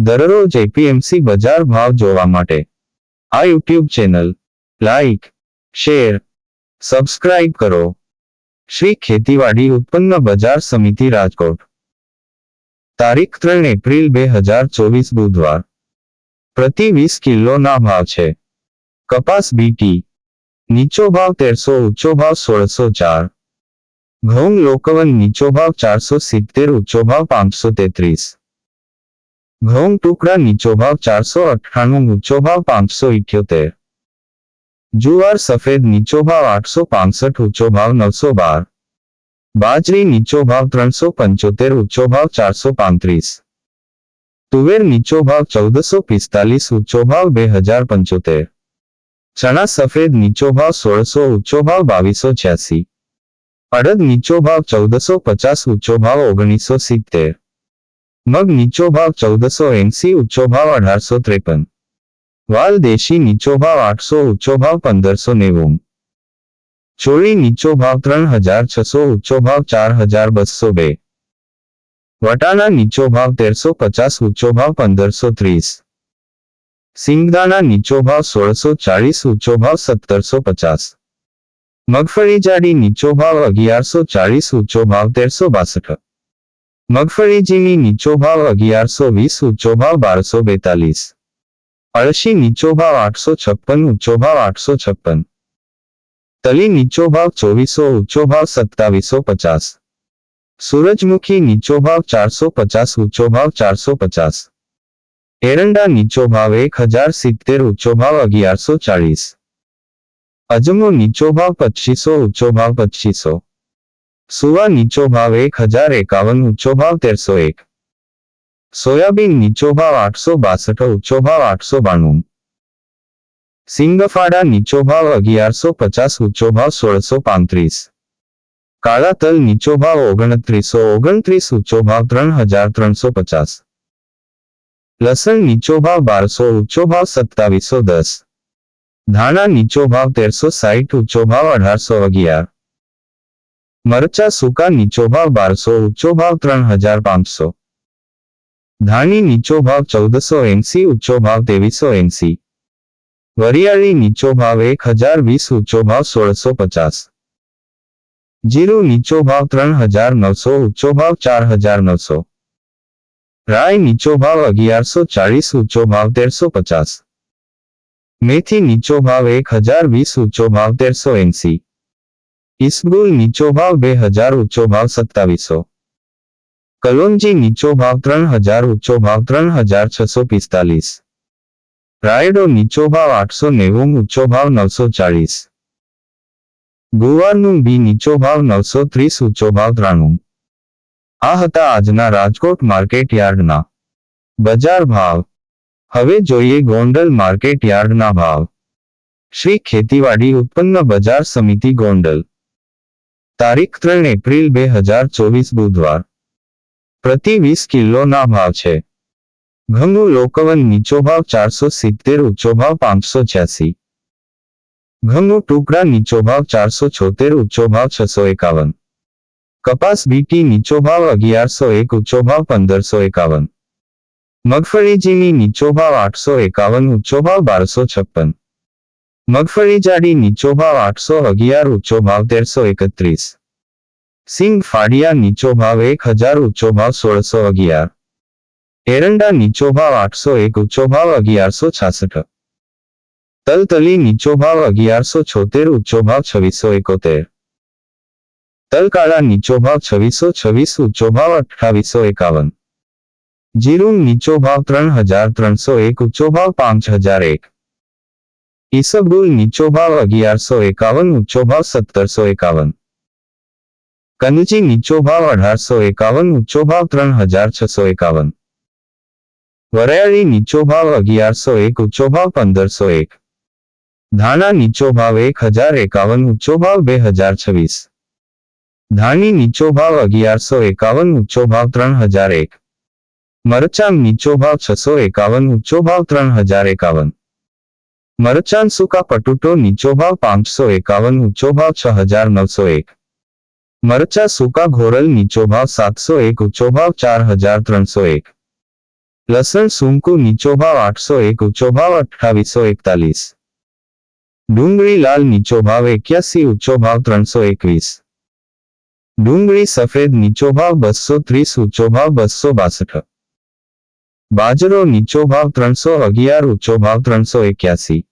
દરરોજ એપીએમસી બજાર ભાવ જોવા માટે. આ YouTube channel like share subscribe કરો. શ્રી ખેતીવાડી ઉત્પન્ન બજાર સમિતિ રાજકોટ. તારીખ ત્રણ એપ્રિલ બે હજાર ચોવીસ બુધવાર. પ્રતિ વીસ કિલોના ભાવ છે. કપાસ બીટી નીચો ભાવ તેરસો, ઊંચો ભાવ સોળસો ચાર. ઘઉં લોકવન નીચો ભાવ ચારસો સિત્તેર, ઊંચો ભાવ પાંચસો તેત્રીસ. ઘઉં ટુકડા નીચો ભાવ ચારસો અઠ્ઠાણું ઊંચો ભાવ પાંચસો ઇઠ્યોતેર જુવાર સફેદ નીચો ભાવ આઠસો પાંસઠ ઊંચો ભાવ નવસો બાર બાજરી નીચો ભાવ ત્રણસો પંચોતેર ઊંચો ભાવ ચારસો પાંત્રીસ તુવેર નીચો ભાવ ચૌદસો પિસ્તાલીસ ઊંચો ભાવ બે હજાર પંચોતેર ચણા સફેદ નીચો ભાવ સોળસો ઊંચો ભાવ બાવીસો છ્યાસી અડદ નીચો ભાવ ચૌદસો પચાસ ઊંચો ભાવ ઓગણીસો સિત્તેર મગ નીચો ભાવ ચૌદસો એંસી ઊંચો ભાવ અઢારસો ત્રેપન વાલ દેશી નીચો ભાવ આઠસો ઊંચો ભાવ પંદરસો નેવું ચોળી નીચો ભાવ ત્રણ હજાર છસો ઊંચો ભાવ ચાર હજાર બસો બે વટાણા નીચો ભાવ તેરસો પચાસ ઊંચો ભાવ પંદરસો ત્રીસ સિંગદાણા નીચો ભાવ સોળસો ચાળીસ ઊંચો ભાવ સત્તરસો પચાસ મગફળી જાડી નીચો ભાવ અગિયારસો ચાળીસ ઊંચો ભાવ તેરસો બાસઠ મગફળી ઝીણી નીચો ભાવ અગિયારસો વીસ ઊંચો ભાવ બારસો બેતાલીસ અળશી નીચો ભાવ આઠસો છપ્પન ઊંચો ભાવ આઠસો છપ્પન તલી નીચો ભાવ ચોવીસો ઊંચો ભાવ સત્તાવીસો પચાસ સૂરજમુખી નીચો ભાવ ચારસો પચાસ ઊંચો ભાવ ચારસો પચાસ એરંડા નીચો ભાવ એક હજાર સિત્તેર ઊંચો ભાવ અગિયારસો ચાળીસ અજમો નીચો ભાવ પચીસો ઊંચો ભાવ પચીસો સુવા નીચો ભાવ એક હજાર એકાવન ઊંચો ભાવ તેરસો એક સોયાબીન નીચો ભાવ આઠસો બાસઠ ઊંચો ભાવ આઠસો બાણું સિંગફાડા નીચો ભાવ અગિયારસો પચાસ ઊંચો ભાવ સોળસો પાંત્રીસ કાળા તલ નીચો ભાવ ઓગણત્રીસો ઓગણત્રીસ ઊંચો ભાવ ત્રણ હજાર ત્રણસો પચાસ લસણ નીચો ભાવ બારસો ઊંચો ભાવ સત્તાવીસો દસ ધાણા નીચો ભાવ તેરસો સાઠ ઊંચો ભાવ અઢારસો અગિયાર મરચા સૂકા નીચો ભાવ બારસો ઊંચો ભાવ ત્રણ હજાર પાંચસો ધાણી નીચો ભાવ ચૌદસો એંસી ઊંચો ભાવ ત્રેવીસો એંસી વરિયાળી નીચો ભાવ એક હજાર વીસ ઊંચો ભાવ સોળસો પચાસ જીરું નીચો ભાવ ત્રણ હજાર નવસો ઊંચો ભાવ ચાર હજાર નવસો રાય નીચો ભાવ અગિયારસો ચાળીસ ઊંચો ભાવ તેરસો પચાસ મેથી નીચો ભાવ એક હજાર વીસ ઊંચો ભાવ તેરસો એંસી ઇસબુલ નીચો ભાવ બે હજાર ઊંચો ભાવ સત્તાવીસો. કલોનજી નીચો ભાવ ત્રણ હજાર ઊંચો ભાવ ત્રણ હજાર છસો પિસ્તાલીસ. રાયડો નીચો ભાવ આઠસો નેવું, ઊંચો ભાવ નવસો ચાળીસ. ગુવારનું બી નીચો ભાવ નવસો ત્રીસ, ઊંચો ભાવ ત્રાણું. આ હતા આજના રાજકોટ માર્કેટ યાર્ડના. બજાર ભાવ. હવે જોઈએ ગોંડલ માર્કેટ યાર્ડના ભાવ. શ્રી ખેતીવાડી ઉત્પન્ન બજાર સમિતિ ગોંડલ. તારીખ ત્રણ એપ્રિલ બે હજાર ચોવીસ બુધવાર. પ્રતિ વીસ કિલોના ભાવ છે. ઘઉં લોકવન નીચો ભાવ ચારસો સિત્તેર, ઊંચો ભાવ પાંચસો છ્યાસી. ઘઉં ટુકડા નીચો ભાવ ચારસો છોતેર, ઊંચો ભાવ છસો એકાવન. કપાસ બીટી નીચો ભાવ અગિયારસો એક, ઊંચો ભાવ પંદરસો એકાવન. મગફળીજીની નીચો ભાવ આઠસો એકાવન, ઊંચો ભાવ બારસો છપ્પન. મગફળી જાડી નીચો ભાવ આઠસો અગિયાર ઊંચો ભાવ તેરસો એકત્રીસ. સિંગ ફાડિયા નીચો ભાવ એક હજાર ઊંચો ભાવ સોળસો અગિયાર. એરંડા નીચો ભાવ આઠસો એક ઊંચો ભાવ અગિયારસો છાસઠ. તલતલી નીચો ભાવ અગિયારસો છોતેર ઊંચો ભાવ છવ્વીસો એકોતેર. તલકાળા નીચો ભાવ છવ્વીસો છવ્વીસ ઊંચો ભાવ અઠ્ઠાવીસો એકાવન. જીરું નીચો ભાવ ત્રણ હજાર ત્રણસો એક ઊંચો ભાવ પાંચ હજાર એક. ઈસબગુલ નીચો ભાવ અગિયારસો એકાવન ઊંચો ભાવ સત્તરસો એકાવન. કનજી નીચો ભાવ અઢારસો એકાવન ઊંચો ભાવ ત્રણ હજાર છસો એકાવન. વરાયાળી નીચો ભાવ અગિયારસો એક ઊંચો ભાવ પંદરસો એક. ધાણા નીચો ભાવ એક હજાર એકાવન ઊંચો ભાવ બે હજાર છવ્વીસ. ધાણી નીચો ભાવ અગિયારસો એકાવન ઊંચો ભાવ ત્રણ હજાર એક. મરચાં નીચો ભાવ છસો એકાવન ઊંચો ભાવ ત્રણ હજાર એકાવન. મરચાં સૂકા પટુટો નીચો ભાવ પાંચસો એકાવન ઊંચો ભાવ છ હજાર નવસો એક મરચા સૂકા ઘોરલ નીચો ભાવ સાતસો એક ઊંચો ભાવ ચાર હજાર ત્રણસો એક લસણ સૂંકુ નીચો ભાવ આઠસો એક ઊંચો ભાવ અઠ્ઠાવીસો એકતાલીસ ડુંગળી લાલ નીચો ભાવ એક્યાસી ઊંચો ભાવ ત્રણસો એકવીસ ડુંગળી સફેદ નીચો ભાવ બસો ત્રીસ ઊંચો ભાવ બસો બાસઠ બાજરો નીચો ભાવ ત્રણસો અગિયાર, ઊંચો ભાવ ત્રણસો એક્યાસી.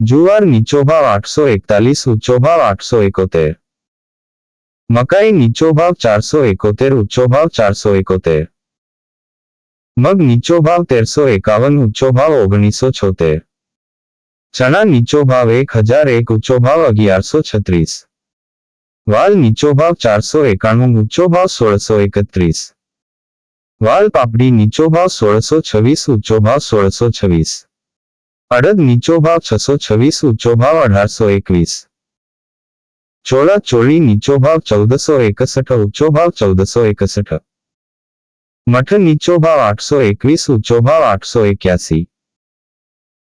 જુવાર નીચો ભાવ આઠસો એકતાલીસ, ઊંચો ભાવ આઠસો એકોતેર. મકાઈ નીચો ભાવ ચારસો એકોતેર, ઊંચો ભાવ ચારસો એકોતેર. મગ નીચો ભાવ તેરસો એકાવન, ઊંચો ભાવ ઓગણીસો છોતેર. ચણા નીચો ભાવ એક હજાર એક, ઊંચો ભાવ અગિયારસો છત્રીસ. વાલ નીચો ભાવ ચારસો એકાણું, ઊંચો ભાવ સોળસો એકત્રીસ. વાલ પાપડી નીચો ભાવ સોળસો છવ્વીસ ઊંચો ભાવ સોળસો છવ્વીસ અડદ નીચો ભાવ છસો છવ્વીસ ઊંચો ભાવ અઢારસો એકવીસ ચોળા ચોળી નીચો ભાવ ચૌદસો એકસઠ ઊંચો ભાવ ચૌદસો એકસઠ મઠ નીચો ભાવ આઠસો એકવીસ ઊંચો ભાવ આઠસો એક્યાસી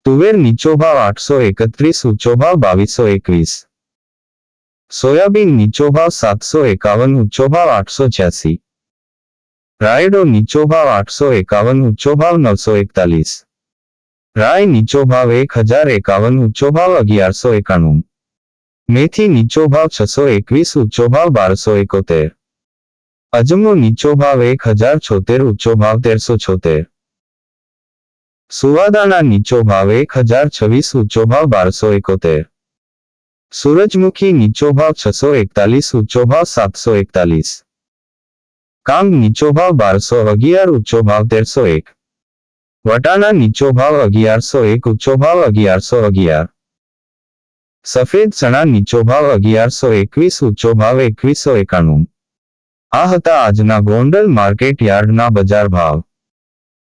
તુવેર નીચો ભાવ આઠસો એકત્રીસ ઊંચો ભાવ બાવીસો એકવીસ સોયાબીન નીચો ભાવ સાતસો એકાવન ઊંચો ભાવ આઠસો છ્યાસી રાયડો નીચો ભાવ આઠસો એકાવન, ઊંચો ભાવ નવસો એકતાલીસ. રાય નીચો ભાવ એક હજાર એકાવન, ઊંચો ભાવ અગિયારસો એકાણું. મેથી નીચો ભાવ છસો એકવીસ, ઊંચો ભાવ બારસો એકોતેર. અજમો નીચો ભાવ એક હજાર છોતેર, ઊંચો ભાવ તેરસો છોતેર. સુવાદાના નીચો ભાવ એક હજાર છવ્વીસ, ઊંચો ભાવ બારસો એકોતેર. સૂરજમુખી નીચો ભાવ છસો એકતાલીસ, ઊંચો ભાવ સાતસો એકતાલીસ. કાંગ નીચો ભાવ બારસો અગિયાર, ઊંચો ભાવ તેરસો એક. વટાણા નીચો ભાવ અગિયારસો એક, ઊંચો ભાવ અગિયારસો અગિયાર. સફેદ ચણા નીચો ભાવ અગિયારસો એકવીસ, ઊંચો ભાવ એકવીસો એકાણું. આ હતા આજના ગોંડલ માર્કેટ યાર્ડના બજાર ભાવ.